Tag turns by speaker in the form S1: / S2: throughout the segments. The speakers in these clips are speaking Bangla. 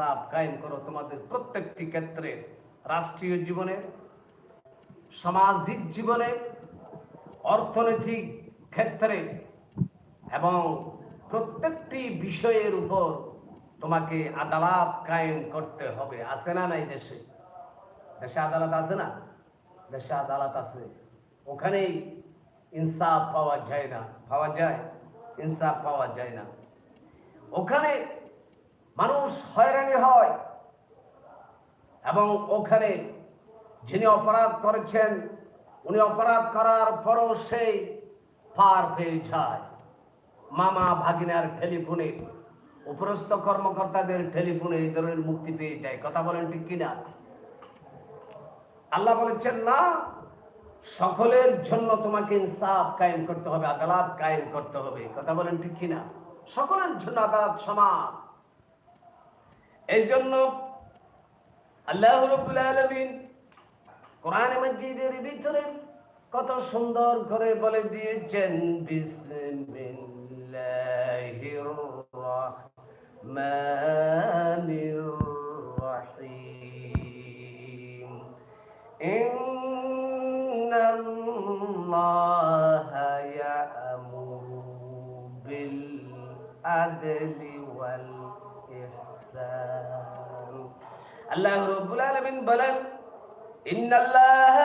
S1: ইনসাফ কায়েম করো তোমাদের প্রত্যেকটি ক্ষেত্রে, রাষ্ট্রীয় জীবনে, সামাজিক জীবনে, অর্থনৈতিক ক্ষেত্রে এবং প্রত্যেকটি বিষয়ের উপর তোমাকে আদালত কায়েম করতে হবে। আছে না নাই দেশে? দেশে আদালত আছে না? দেশে আদালত আছে। ওখানেই ইনসাফ পাওয়া যায় না। পাওয়া যায়? ইনসাফ পাওয়া যায় না। ওখানে মানুষ হয়রানি হয়। এবং ওখানে যিনি অপরাধ করেছেন, উনি অপরাধ করার পরও সেই পার পেয়ে যায়। মামা ভাগিনার টেলিফোনে, উপরস্থ কর্মকর্তাদের টেলিফোনে এই ধরনের মুক্তি পেয়ে যায়। কথা বলেন ঠিক কিনা? আল্লাহ বলেছেন, না, সকলের জন্য তোমাকে ইনসাফ কায়েম করতে হবে, আদালত কায়েম করতে হবে। কথা বলেন ঠিক কিনা? সকলের জন্য আদালত সমান। এই জন্য আল্লাহ রব্বুল আলামিন ভিতরে কত সুন্দর করে বলে দিয়েছেন বিসমিল্লাহির রহমানির রহিম ইন্নাল্লাহা ইয়া'মুরু বিল আদলি আল্লাহ রাব্বুল আলামিন বলেন, ইন্নাল্লাহ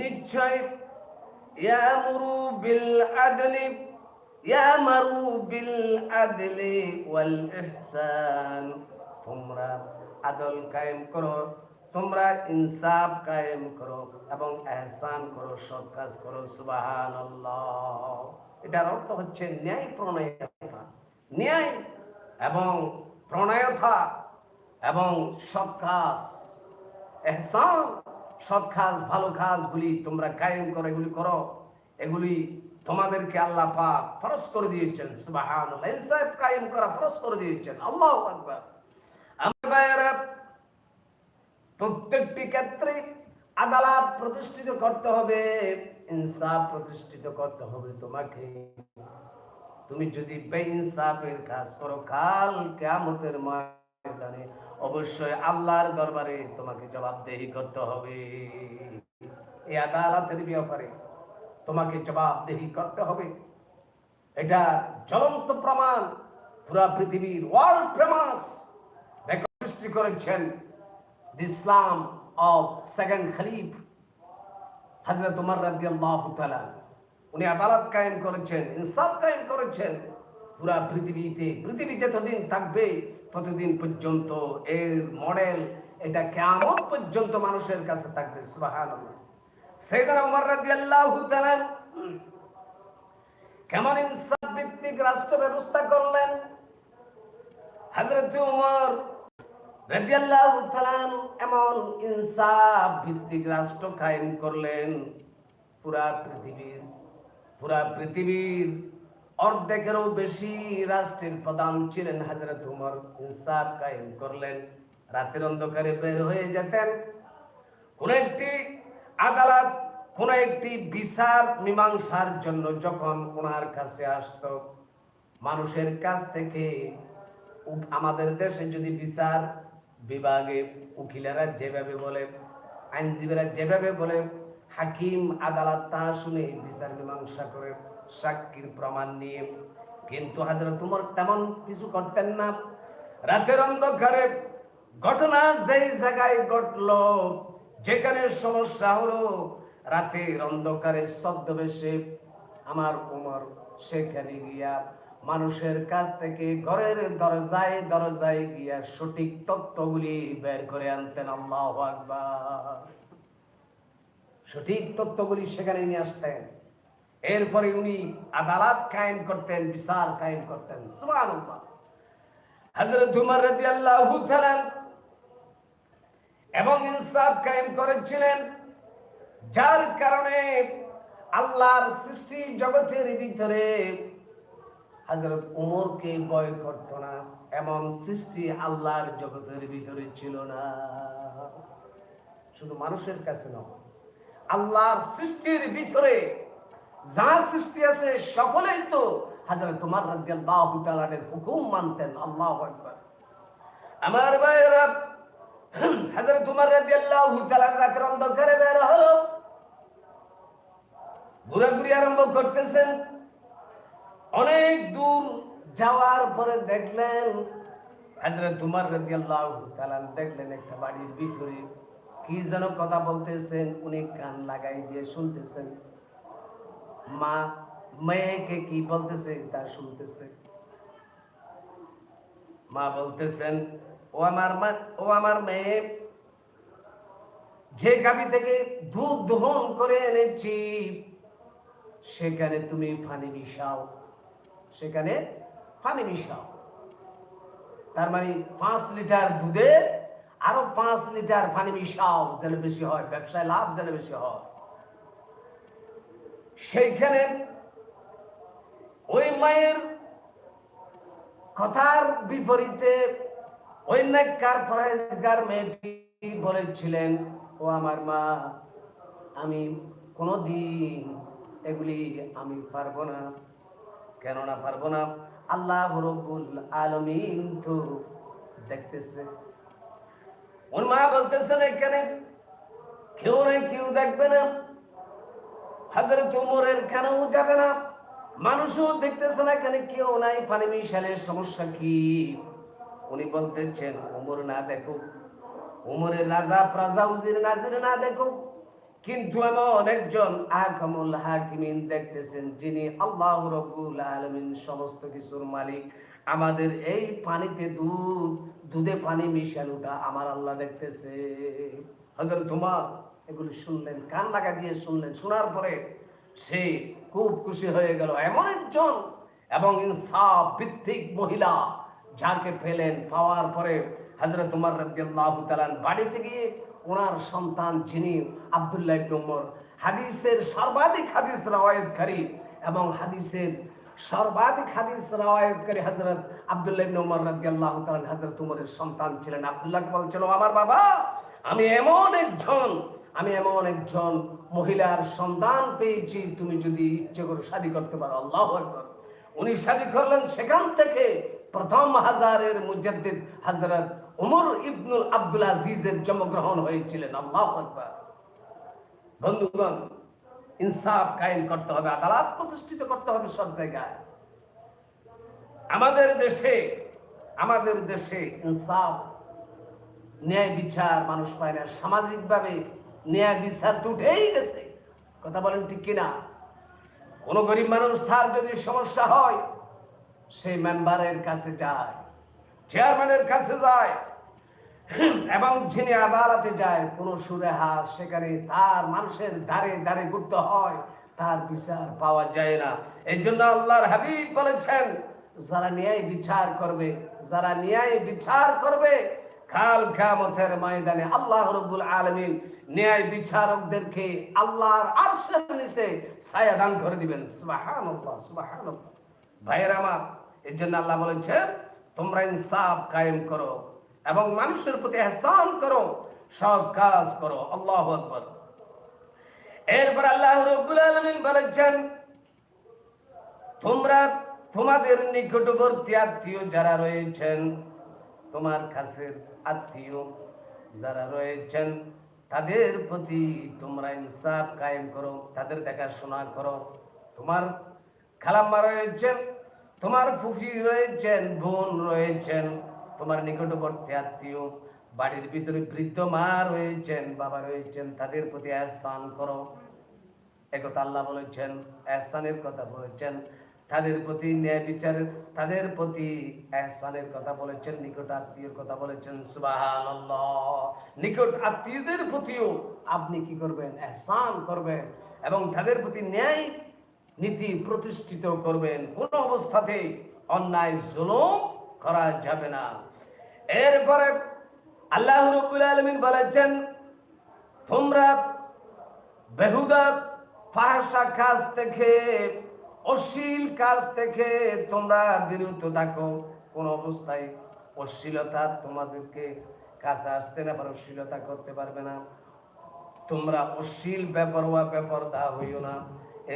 S1: নিশ্চয় ইয়ামুরু বিল আদলি, ইয়ামারু বিল আদলি ওয়াল ইহসান। তোমরা আদল কায়েম করো, তোমরা ইনসাফ কায়েম করো এবং এহসান করো, সৎ কাজ করো, সুবহানাল্লাহ। এটার অর্থ হচ্ছে ন্যায় প্রণয়তা। ন্যায় এবং প্রণয়তা এবং সৎ কাজ, এহসান সৎ কাজ, ভালো কাজগুলি তোমরা কায়েম করো, এগুলি করো। এগুলি তোমাদেরকে আল্লাহ পাক ফরজ করে দিয়েছেন। সুবহানাল্লাহ। ইনসাফ কায়েম করা ফরজ করে দিয়েছেন। আল্লাহু আকবার। আমার ভাইয়েরা প্রত্যেকটি ক্ষেত্রে আদালত প্রতিষ্ঠিত করতে হবে, ইনসাফ প্রতিষ্ঠিত করতে হবে তোমাকে। তুমি যদি বেইনসাফের কাজ করো, কাল কিয়ামতের ময়দানে অবশ্যই আল্লাহর দরবারে তোমাকে জবাবদেহি করতে হবে। এই আদালতের ব্যাপারে তোমাকে জবাবদেহি করতে হবে। এটা জ্বলন্ত প্রমাণ, পুরা পৃথিবীর ওয়ার্ল্ড ফেমাস সৃষ্টি করেছেন Islam of second Khalif, হযরত উমর রাদিয়াল্লাহু তাআলা। উনি আদালত কায়েম করেছেন, ইনসাফ কায়েম করেছেন। পুরা পৃথিবীতে পৃথিবী যতদিন থাকবে, ততদিন পর্যন্ত এর মডেল এটা কিয়ামত পর্যন্ত মানুষের কাছে থাকবে তাআলা কেমন ইনসাফ ভিত্তিক রাষ্ট্র ব্যবস্থা করলেন? উমর রাদিয়াল্লাহু তাআলা এমন ইনসাফ ভিত্তিক রাষ্ট্র কায়েম করলেন পুরা পৃথিবীর পুরা পৃথিবীর অর্ধেকেরও বেশি রাষ্ট্রের প্রধান ছিলেন হযরত উমর ইনসাফ কায়েম করলেন। রাতের অন্ধকারে বের হয়ে যেতেন। কোন একটি আদালত, কোন একটি বিচার মীমাংসার জন্য যখন ওনার কাছে আসতো, মানুষের কাছ থেকে আমাদের দেশে যদি বিচার বিভাগে উকিলেরা যেভাবে বলে আইনজীবীরা যেভাবে বলে হাকিম আদালত তা শুনে বিচার মীমাংসা করে সাক্ষীর প্রমাণ নিয়ে। কিন্তু হাজরত উমর তেমন কিছু করতেন না। রাতের অন্ধকারে ঘটনা যেই জায়গায় ঘটলো, যেখানে সমস্যা হলো, রাতের অন্ধকারে ছদ্মবেশে আমার উমর সেখানে গিয়া মানুষের কাছ থেকে ঘরের দরজায় দরজায় গিয়া সঠিক তথ্যগুলি বের করে আনতেন। আল্লাহ আকবার। সঠিক তথ্যগুলি সেখানে নিয়ে আসতেন। এরপরে উনি আদালত কায়েম করতেন, বিচার কায়েম করতেন। সুবহানাল্লাহ। হযরত উমর রাদিয়াল্লাহু তাআলা এবং ইনসাফ কায়েম করেছিলেন, যার কারণে আল্লাহর সৃষ্টি জগতের ভিতরে হযরত উমরকে ভয় করত না, এমন সৃষ্টি আল্লাহর জগতের ভিতরে ছিল না। শুধু মানুষের কাছে নয়, আল্লাহর সৃষ্টির ভিতরে যা সৃষ্টি আছে সকলেই তো হাজারে তোমার রাদিয়াল্লাহু তাআলার হুকুম মানতেন আমার ভাইয়েরা হাজরত উমর রাদিয়াল্লাহু তাআলা রাতের অন্ধকারে বের হলো। আরম্ভ করতেছেন। অনেক দূর যাওয়ার পরে দেখলেন হাজরত উমর রাদিয়াল্লাহু তাআলা দেখলেন একটা বাড়ির ভিতরে কি যেন কথা বলতেছেন, উনি কান লাগাই দিয়ে শুনতেছেন। মা, মেয়েকে কি বলতেছে? তা শুনতেছে। মা বলতেছেন, ও আমার মা, ও আমার মেয়ে, যে গাবি থেকে দুধ দহন করে এনেছি, সেখানে তুমি পানি মিশাও। সেখানে পানি মিশাও। তার মানে পাঁচ লিটার দুধে আরও পাঁচ লিটার পানি মিশাও, যেন বেশি হয়। ব্যবসায় লাভ যেন বেশি হয়। সেইখানে ওই মায়ের কথার বিপরীতে মেয়েটি বলেছিলেন, ও আমার মা, আমি কোনোদিন এগুলি আমি পারব না। কেননা পারব না, আল্লাহ রব্বুল আলমিন তো দেখতেছে। ওর মা বলতেছেন এখানে কেউ না কেউ দেখবে না। হাজরত উমরের কেনও যাবে না? মানুষও দেখতেছে না এখানে কেউ নাই? পানি মিশালের সমস্যা কি? উনি বলতেছেন, উমর না দেখো। উমরের রাজা প্রাজা উজির নাজির না দেখো। কিন্তু এমন একজন আহকামুল হাকিমিন দেখতেছেন, যিনি আল্লাহ রব্বুল আলামিন সমস্ত কিছুর মালিক। আমাদের এই পানিতে দুধ, দুধে পানি মিশানোটা আমার আল্লাহ দেখতেছে। হযরত তোমার এগুলো শুনলেন, কান লাগা দিয়ে শুনলেন। শোনার পরে সে খুব খুশি হয়ে গেল। এমন একজন এবং ইনসাফ ভিত্তিক মহিলা যাকে পেলেন, পাওয়ার পরে হযরত উমর রাদিয়াল্লাহু তাআলা বাড়িতে গিয়ে ওনার সন্তান যিনি আব্দুল্লাহ ইবনে উমর, হাদিসের সর্বাধিক হাদিস রাওয়ায়াতকারী এবং হাদিসের সর্বাধিক হাদিস রাওয়ায়াতকারী হযরত আব্দুল্লাহ ইবনে উমর রাদিয়াল্লাহু তাআলা হযরত উমরের সন্তান ছিলেন। আব্দুল্লাহ বলছিল, আমার বাবা, আমি এমন একজন আমি এমন একজন মহিলার সন্তান পেয়েছি, তুমি যদি ইচ্ছে করে শাদী করতে পারো, আল্লাহ উনি শাদী করলেন সেখান থেকে প্রথম হাজারের মুজাদ্দিদ হযরত উমর ইবনুল আব্দুল আজিজের জন্মগ্রহণ হয়েছিলেন, আল্লাহ বন্ধুগণ, ইনসাফ কায়েম করতে হবে, আদালত প্রতিষ্ঠিত করতে হবে সব জায়গায়। আমাদের দেশে আমাদের দেশে ইনসাফ, ন্যায় বিচার মানুষ পায় না। সামাজিকভাবে ন্যায় বিচার তো উঠেই গেছে। কথা বলেন ঠিক কিনা? কোন গরিব মানুষ তার যদি সমস্যা হয় সেই মেম্বারের কাছে যায়, চেয়ারম্যানের কাছে যায়, এবং যিনি আদালতে যায়, কোন সুরেহার সেখানে তার মানুষের দ্বারে দ্বারে ঘুরতে হয়, তার বিচার পাওয়া যায় না। এই জন্য আল্লাহর হাবিব বলেছেন, যারা ন্যায় বিচার করবে, যারা ন্যায় বিচার করবে কাল কিয়ামতের ময়দানে আল্লাহ রব্বুল আলামিন ন্যায় বিচারকদেরকে আল্লাহর আরশের নিচে ছায়া দান করে দিবেন। সুবহানাল্লাহ সুবহানাল্লাহ। ভাইয়ের আমার, এর জন্য আল্লাহ বলেছেন, তোমরা ইনসাফ কায়েম করো এবং মানুষের প্রতি এহসান করো, সৎ কাজ করো। আল্লাহু আকবার। এরপর আল্লাহ রব্বুল আলামিন বলেছেন, তোমরা তোমাদের নিকটবর্তী আত্মীয় যারা রয়েছেন তোমার কাছের আত্মীয় যারা রয়েছেন, তাদের প্রতি তোমরা ইনসাফ কায়েম করো, তাদের দেখাশোনা করো। তোমার খালাম্মা রয়েছেন, তোমার ফুফি রয়েছেন, বোন রয়েছেন, তোমার নিকটবর্তী আত্মীয়, বাড়ির ভিতরে বৃদ্ধ মা রয়েছেন, বাবা রয়েছেন, তাদের প্রতি আহসান করো। একথা আল্লাহ বলেছেন এহসানের কথা বলেছেন তাদের প্রতি ন্যায় বিচারের তাদের প্রতি এহসানের কথা বলেছেন, নিকট আত্মীয়ের কথা বলেছেন, সুবহানাল্লাহ। নিকট আত্মীয়দের প্রতিও আপনি কি করবেন? এহসান করবেন এবং তাদের প্রতি ন্যায় নীতি প্রতিষ্ঠিত করবেন। কোন অবস্থাতে অন্যায়, জুলুম করা যাবে না। এরপরে আল্লাহ রাব্বুল আলমিন বলেছেন, তোমরা বেহুদা ফাহসা কাজ থেকে অশ্লীল কাজ থেকে তোমরা বিরত থাকো। কোন অবস্থায় অশ্লীলতা তোমাদেরকে কাছে আসতে না পারো, অশ্লীলতা করতে পারবে না। তোমরা অশ্লীল ব্যাপারওয়া ব্যাপারদা হইও না।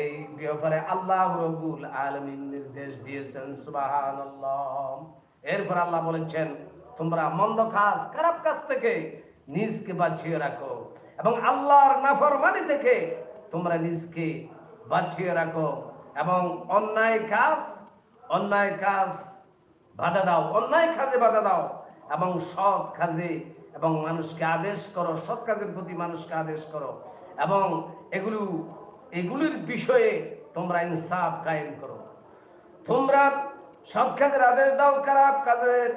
S1: এই ব্যাপারে আল্লাহ রবুল আলামিন নির্দেশ দিয়েছেন, সুবহানাল্লাহ। এরপর আল্লাহ বলেছেন, তোমরা মন্দ কাজ, খারাপ কাজ থেকে নিজকে বাঁচিয়ে রাখো এবং আল্লাহর নাফরমানি থেকে তোমরা নিজকে বাঁচিয়ে রাখো। এবং অন্যায় কাজ অন্যায় কাজ বাধা দাও, অন্যায় কাজে বাধা দাও এবং সৎ কাজে এবং মানুষকে আদেশ করো, সৎ কাজের প্রতি মানুষকে আদেশ করো এবং এগুলো, এগুলির বিষয়ে তোমরা ইনসাফ কায়েম করো। তোমরা সৎ কাজের আদেশ দাও, খারাপ কাজের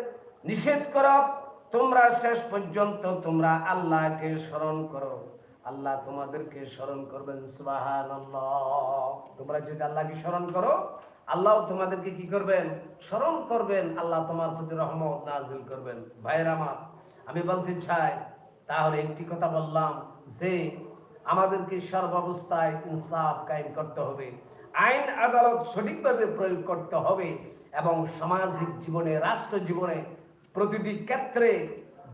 S1: নিষেধ করো, তোমরা শেষ পর্যন্ত তোমরা আল্লাহকে স্মরণ করো। আল্লাহ তোমাদেরকে স্মরণ করবেন তোমরা যদি আল্লাহকে স্মরণ করো, আল্লাহ তোমাদেরকে কি করবেন? স্মরণ করবেন, আল্লাহ তোমার প্রতি রহমত নাজিল করবেন। ভাইয়ের আমার, আমি বলতে চাই, তাহলে একটি কথা বললাম যে, আমাদেরকে সর্বাবস্থায় ইনসাফ কায়েম করতে হবে, আইন আদালত সঠিকভাবে প্রয়োগ করতে হবে, এবং সামাজিক জীবনে, রাষ্ট্র জীবনে প্রতিটি ক্ষেত্রে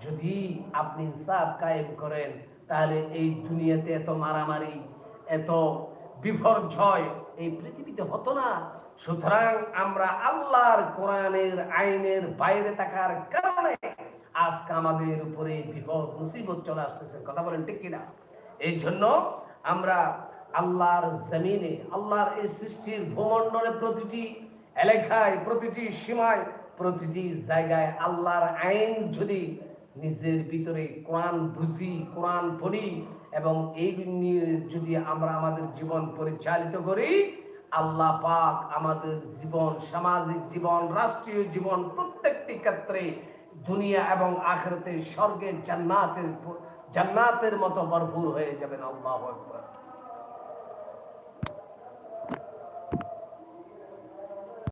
S1: যদি আপনি ইনসাফ কায়েম করেন তাহলে এই দুনিয়াতে এত মারামারি, এত বিপর্যয় এই পৃথিবীতে হতো না। সুতরাং আমরা আল্লাহর কোরআনের আইনের বাইরে থাকার কারণে আজকে আমাদের উপরে বিপদ, মুসিবত চলে আসতেছে। কথা বলেন ঠিক কিনা? এই জন্য আমরা আল্লাহর জমিনে, আল্লাহর এই সৃষ্টির ভূমণ্ডলে প্রতিটি এলাকায়, প্রতিটি সীমায়, প্রতিটি জায়গায় আল্লাহর আইন যদি নিজের ভিতরে কোরআন বুঝি, কোরআন পড়ি এবং এই নিয়ে যদি আমরা আমাদের জীবন পরিচালিত করি, আল্লাহ পাক আমাদের জীবন, সামাজিক জীবন, রাষ্ট্রীয় জীবন প্রত্যেকটি ক্ষেত্রে দুনিয়া এবং আখেরাতে স্বর্গের জান্নাতের জান্নাতের মতো ভরপুর হয়ে যাবেন। আল্লাহ আকবার।